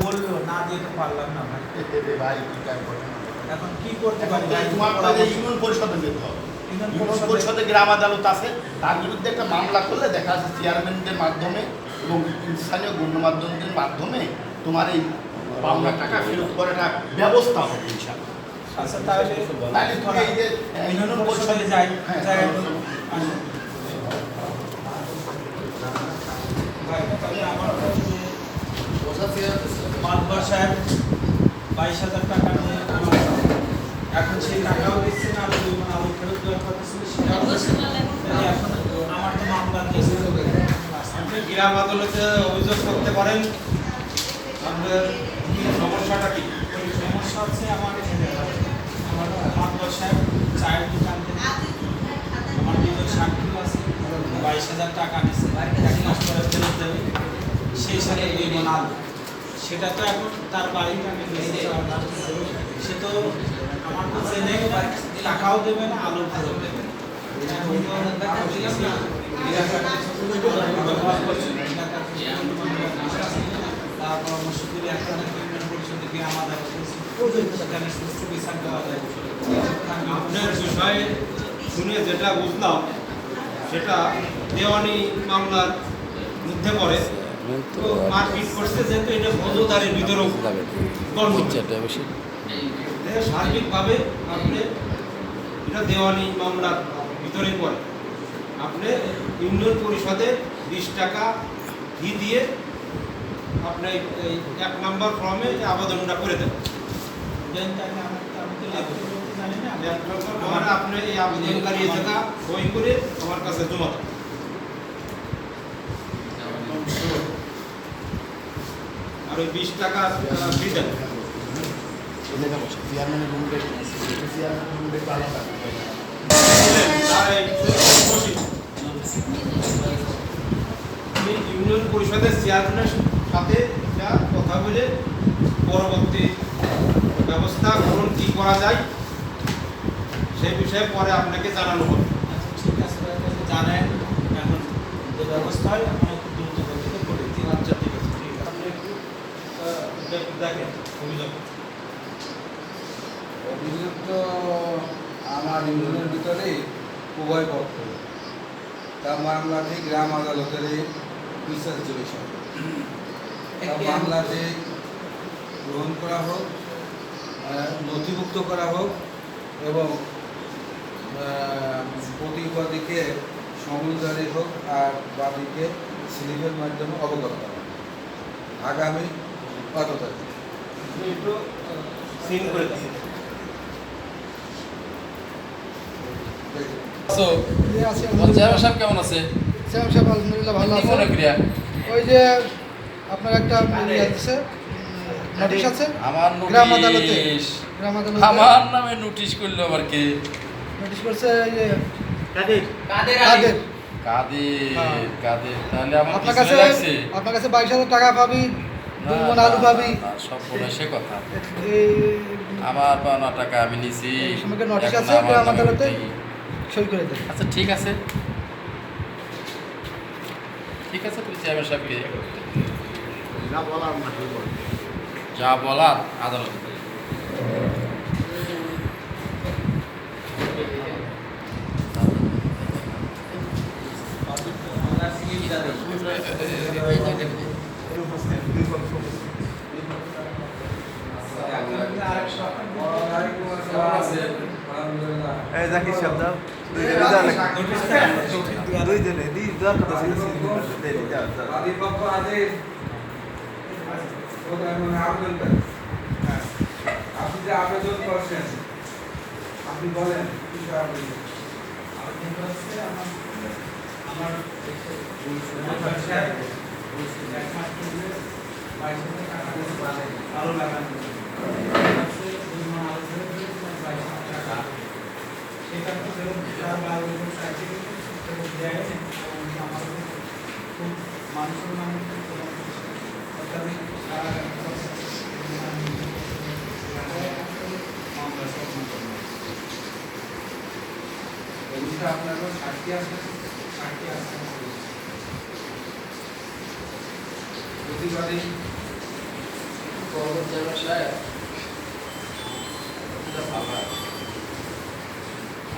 বলল না যেতে পারলাম না ভাই? এখন কি করতে পারি তোমার ইউনিয়ন পরিষদে যেতে হবে ইউনিয়ন ইউনিয়ন পরিষদে- পরিষদে গ্রাম আদালত আছে তার বিরুদ্ধে একটা মামলা করলে দেখা যাচ্ছে চেয়ারম্যানদের মাধ্যমে এবং স্থানীয় গণ্যমাধ্যমদের মাধ্যমে তোমার এই পাওনা টাকা ফেরত করাটা ব্যবস্থা হবে ইনশাআল্লাহ আচ্ছা তাহলে তাহলে এই যে ইউনিয়ন পরিষদে যাই যাই। আসুন। ভাই, তাহলে আমার মাতবার সাহেব বাইশ হাজার টাকা নিয়ে আমার এখন সেই টাকাও দিচ্ছে না দিব না ফেরত দেওয়ার কথা ছিল সেটাও এখন আমার তো মামলা আপনি গ্রাম আদালতে অভিযোগ করতে পারেন। আপনার সমস্যাটা কি? সমস্যা হচ্ছে আমার আমার সাহেব চায়ের দোকান থেকে আমার দুজন সাক্ষী আছে বাইশ হাজার টাকা নিচ্ছে এক মাস পরে ফেরত দেবে। সেই সাথে দুই মন আলু সেটা তো এখন তার বেঁচে সে তো আমার টাকাও দেবে না, আলো ফেরত দেবে একটা সুষ্ঠু বিচার দেওয়া যায়। আপনার বিষয়ে শুনে যেটা বুঝলাম, সেটা দেওয়ানি মামলার মধ্যে পড়ে। তো মারপিট করছে যেহেতু এটা ফৌজদারি বিতরক গণ্য এ সার্বিকভাবে আপনি এটা দেওয়ানি মামলার ভিতরে পড়ে। আপনি ইউনিয়ন পরিষদে বিশ টাকা ফি দিয়ে আপনি এই এক নাম্বার ফর্মে আবেদনটা করে দেবেন আপনি এই আবেদনকারী এই বই করে আমার কাছে জমা দেন। বিশ টাকা ফি দেন চেয়ারম্যানের রুমে চেয়ারম্যানের আলাদা আর এই বসি। আপনি ইউনিয়ন পরিষদের চেয়ারম্যানের সাথে কথা বলে পরবর্তী ব্যবস্থা গ্রহণ কী করা যায় সেই বিষয়ে পরে আপনাকে জানানো হবে ঠিক এখন যে ব্যবস্থা হয় আমি দ্রুত করে দিই আচ্ছা ঠিক আছে ঠিক আছে আপনি একটু আহ, দেখ- দেখেন অভিযোগ অভিযোগ তো আমার ইউনিয়নের ভিতরে উভয় পক্ষ। তার মামলাটি গ্রাম আদালতের বিষয় তার মামলাটি গ্রহণ করা হোক নথিভুক্ত করা হোক এবং প্রতিবাদীকে সমুদারি হোক আর বাদীকে স্লিপের মাধ্যমে অবগত করা আগামী কত তারিখ আপনি একটু সিন করে চেয়ারম্যান সাহেব কেমন আছে? শ্যাম সাহেব আলহামদুলিল্লাহ ভালো আছে। মনে ওই যে আপনার একটা ইয়ে আছে নোটিশ আছে? আমার গ্রাম আদালতে গ্রাম আদালতে। আমার নামে নোটিশ করল আবার কে? নোটিশ করছে এই যে কাদের? কাদের কাদের? হ্যাঁ। কাদের? তাহলে আমার আপনার কাছে আপনার কাছে বাইশ হাজার টাকা পাবি আলু পাবি সব বলে সে কথা। আমার পাওনা টাকা আমি নিছি। সময়কে নোটিশ আছে। সই করে দেন আচ্ছা ঠিক আছে। ঠিক আছে তুই চেয়ারম্যান সাহেবকে যা বলার আদালত যা বলার আদালতে। আলহামদুলিল্লাহ এই জাকির সাহেব দুইজনে দি দেওয়ার কথা ছিল দেরি যাও যাও আদিপক্ষ আদেশ ওটা মানে আবেদন করেন আপনি যে আবেদন করছেন আপনি বলেন আমার আলু লাগানো। আপনার ষাটটি আসন ষাটটি আসন প্রতিবাদী পর্বত জলাশয় ভাবা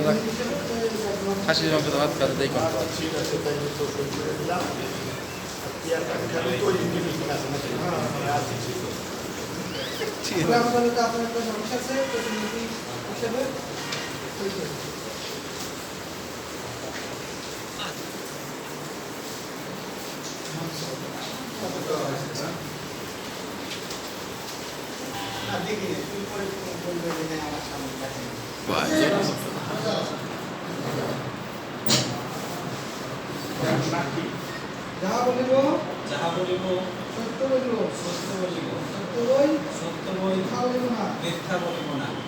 বাট- আমার মনে মানে কথাবার্তা বলছে আমি গ্রাম মামলা দায়ের করছি। আমি সুস্থ বিচার চাই ন্যায় বিচার আমার দুজন সাক্ষী ওই চায়ের দোকান এক পাশে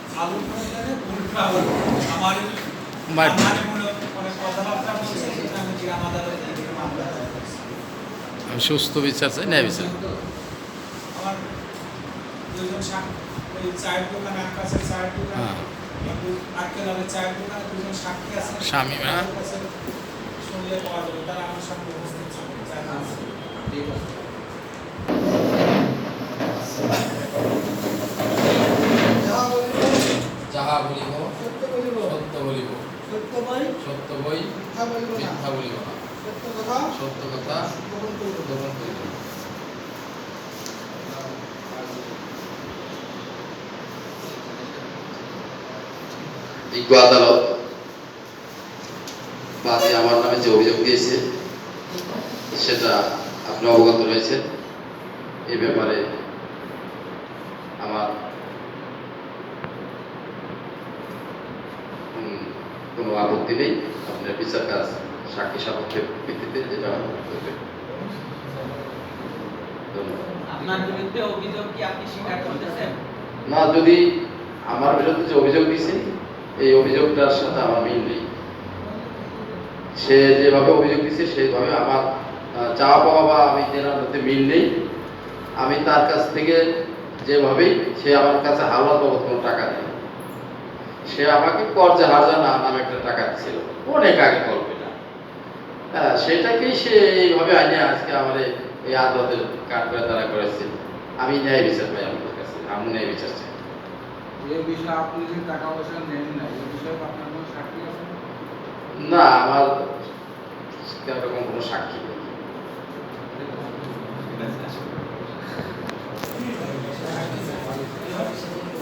সামনে উপস্থিত ছিল চায়ের দোকানে। যাহা বলিব যাহা বলিব সত্য বলিব। সত্য বলিব। সত্য বই সত্য বই মিথ্যা বলিব না। মিথ্যা বলিব না। সত্য কথা সত্য কথা গোপন করিব। করিব বিজ্ঞ আদালত বাদী আমার নামে যে অভিযোগ দিয়েছে সেটা আপনি অবগত রয়েছেন। এই ব্যাপারে আমার উম, নেই আপনার বিচার কাজ সাক্ষী সাপেক্ষের ভিত্তিতে যেটা করতেছেন? না যদি আমার বিরুদ্ধে যে অভিযোগ দিয়েছে এই অভিযোগটার সাথে আমার মিল নেই। সে যেভাবে অভিযোগ দিচ্ছে সেভাবে আমার চাওয়া পাওয়া বা আমি যেনার মধ্যে মিল নেই। আমি তার কাছ থেকে যেভাবেই সে আমার কাছে হাওলা বাবদ কোনো টাকা নেই। সে আমাকে কর্জা হাজানা নামে একটা টাকা দিচ্ছিল অনেক আগে গল্পটা। হ্যাঁ, সেটাকেই সে এইভাবে আইনে আজকে আমার এই আদালতের কাঠগড়া দ্বারা করেছে। আমি ন্যায় বিচার পাই আমাদের কাছে আমি ন্যায় বিচার চাই। না আমার কোনো সাক্ষী নেই।